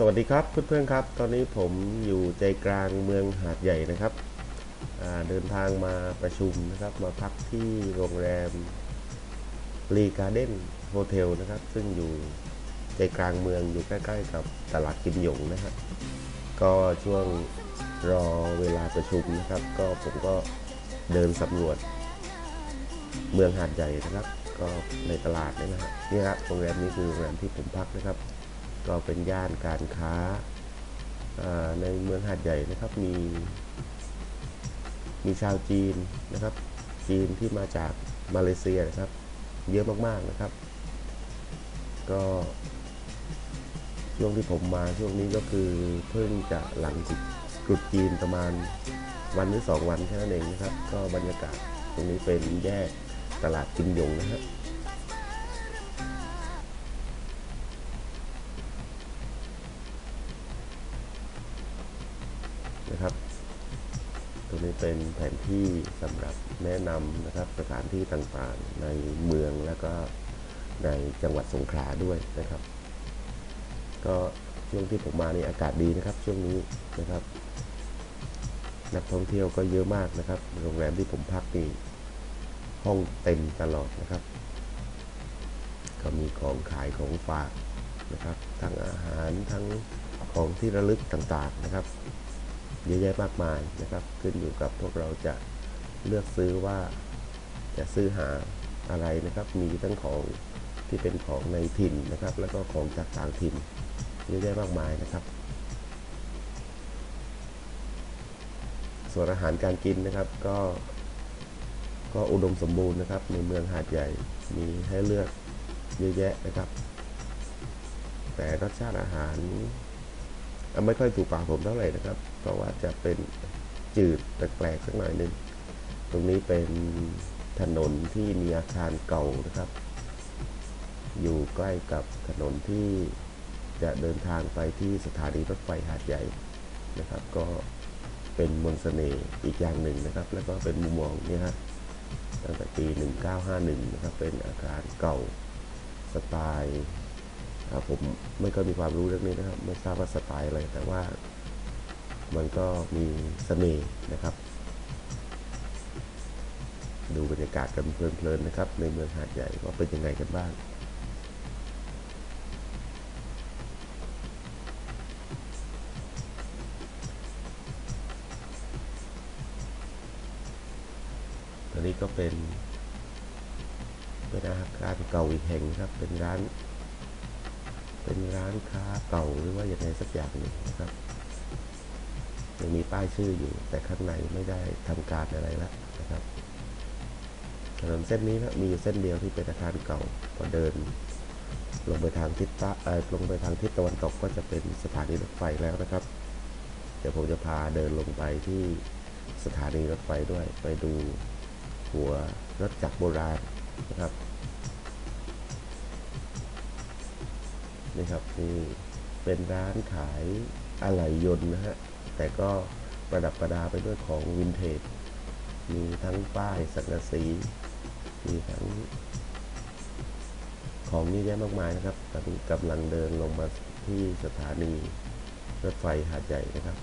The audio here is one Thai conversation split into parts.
สวัสดีครับเพื่อนๆครับ ตอนนี้ผมอยู่ใจกลางเมืองหาดใหญ่นะครับ เดินทางมาประชุมนะครับ มาพักที่โรงแรมรีการ์เด้นโฮเทลนะครับ ซึ่งอยู่ใจกลางเมืองอยู่ใกล้ๆกับตลาดกิมหยงนะครับ ก็ช่วงรอเวลาประชุมนะครับ ก็ผมก็เดินสำรวจเมืองหาดใหญ่นะครับ ก็ในตลาดนี่นะฮะนี่ครับโรงแรมนี้คือโรงแรมที่ผมพักนะครับ ก็เป็นย่านการค้าในเมืองหาดใหญ่นะครับมีมีชาวจีนนะครับ จีนที่มาจากมาเลเซียนะครับ เยอะมากๆนะครับ ก็ช่วงที่ผมมาช่วงนี้ก็คือเพิ่งจะหลังกรุดจีนประมาณวันหรือสองวันแค่นั้นเองนะครับ ก็บรรยากาศตรงนี้เป็นแยกตลาดกิมยงนะฮะนะครับ ตรงนี้เป็นแผนที่สำหรับแนะนำนะครับสถานที่ต่างๆ ในเมืองแล้วก็ในจังหวัดสงขลาด้วยนะครับ ก็ช่วงที่ผมมานี่อากาศดีนะครับ ช่วงนี้นะครับ นักท่องเที่ยวก็เยอะมากนะครับ โรงแรมที่ผมพักนี่ห้องเต็มตลอดนะครับ ก็มีของขายของฝากนะครับ ทั้งอาหารทั้งของที่ระลึกต่างๆนะครับ เยอะแยะมากมายนะครับ ขึ้นอยู่กับพวกเราจะเลือกซื้อว่าจะซื้อหาอะไรนะครับ มีทั้งของที่เป็นของในถิ่นนะครับ แล้วก็ของจากต่างถิ่นเยอะแยะมากมายนะครับ ส่วนอาหารการกินนะครับก็ ก็อุดมสมบูรณ์นะครับ ในเมืองหาดใหญ่มีให้เลือกเยอะแยะนะครับ แต่รสชาติอาหารไม่ค่อยถูกปากผมเท่าไหร่นะครับ ราะว่าจะเป็นจืดแปลกๆสักหน่อยหนึ่งตรงนี้เป็นถนนที่มีอาคารเก่านะครับ อยู่ใกล้กับถนนที่จะเดินทางไปที่สถานีรถไฟหาดใหญ่นะครับ ก็เป็นมนต์เสน่ห์อีกอย่างหนึ่งนะครับ แล้วก็เป็นมุมมองนี่ฮะตั้งแต่ปี 1951 นะครับ เป็นอาคารเก่าสไตล์ครับผมไม่ก็มีความรู้เรื่องนี้นะครับ ไม่ทราบว่าสไตล์อะไรแต่ว่า มันก็มีเสน่ห์นะครับ ดูบรรยากาศกันเพลินๆนะครับ ในเมืองหาดใหญ่ว่าเป็นยังไงกันบ้างตอนนี้ก็เป็นเป็นอาคารเก่าอีกแห่งครับ เป็นร้าน เป็นร้านค้าเก่าหรือว่าอย่างไรสักอย่างหนึ่งนะครับ ยังมีป้ายชื่ออยู่ แต่ข้างในไม่ได้ทำการอะไรแล้วนะครับถนนเส้นนี้นะมีอยู่เส้นเดียวที่เป็นอาคารเก่าพอเดิน ลงไปทางทิศต้เออลงไปทางทิศตะวันตกก็จะเป็นสถานีรถไฟแล้วนะครับ เดี๋ยวผมจะพาเดินลงไปที่สถานีรถไฟด้วย ไปดูหัวรถจักรโบราณนะครับนี่ครับนี่เป็นร้านขายอะไหล่ยนต์นะฮะ แต่ก็ประดับประดาไปด้วยของวินเทจ มีทั้งป้ายสังกะสี มีทั้งของเยอะแยะมากมายนะครับ ตอนนี้กำลังเดินลงมาที่สถานีรถไฟหาดใหญ่นะครับ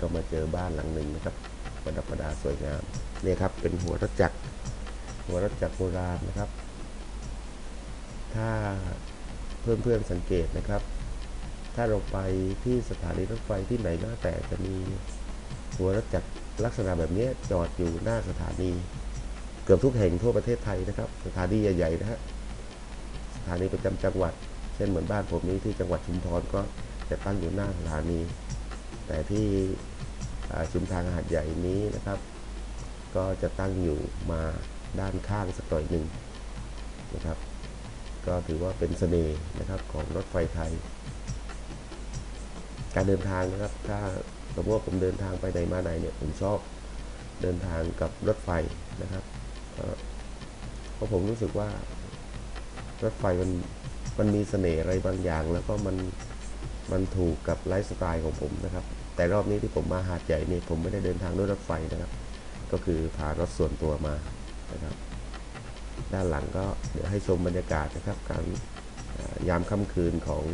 ก็มาเจอบ้านหลังหนึ่งนะครับ ประดับประดาสวยงาม เนี่ยครับ เป็นหัวรถจักร หัวรถจักรโบราณนะครับ ถ้าเพื่อนเพื่อนๆสังเกตนะครับ ถ้าเราไปที่สถานีรถไฟที่ไหนก็แล้วแต่จะมีหัวรถจักรลักษณะแบบนี้จอดอยู่หน้าสถานี เกือบทุกแห่งทั่วประเทศไทยนะครับ สถานีใหญ่ๆนะฮะสถานีประจำจังหวัด เช่นเหมือนบ้านผมนี้ที่จังหวัดชุมพรก็จะตั้งอยู่หน้าสถานี แต่ที่ชุมทางหาดใหญ่นี้นะครับ ก็จะตั้งอยู่มาด้านข้างสักหน่อยหนึ่งนะครับ ก็ถือว่าเป็นเสน่ห์นะครับของรถไฟไทย การเดินทางนะครับ ถ้าสมมติว่าผมเดินทางไปไหนมาไหนเนี่ยผมชอบเดินทางกับรถไฟนะครับเพราะผมรู้สึกว่ารถไฟมันมันมีเสน่ห์อะไรบางอย่าง แล้วก็มันมันถูกกับไลฟ์สไตล์ของผมนะครับ แต่รอบนี้ที่ผมมาหาดใหญ่นี่ผมไม่ได้เดินทางด้วยรถไฟนะครับ ก็คือพานรถส่วนตัวมานะครับ ด้านหลังก็เดี๋ยวให้ชมบรรยากาศนะครับการยามค่ำคืนของ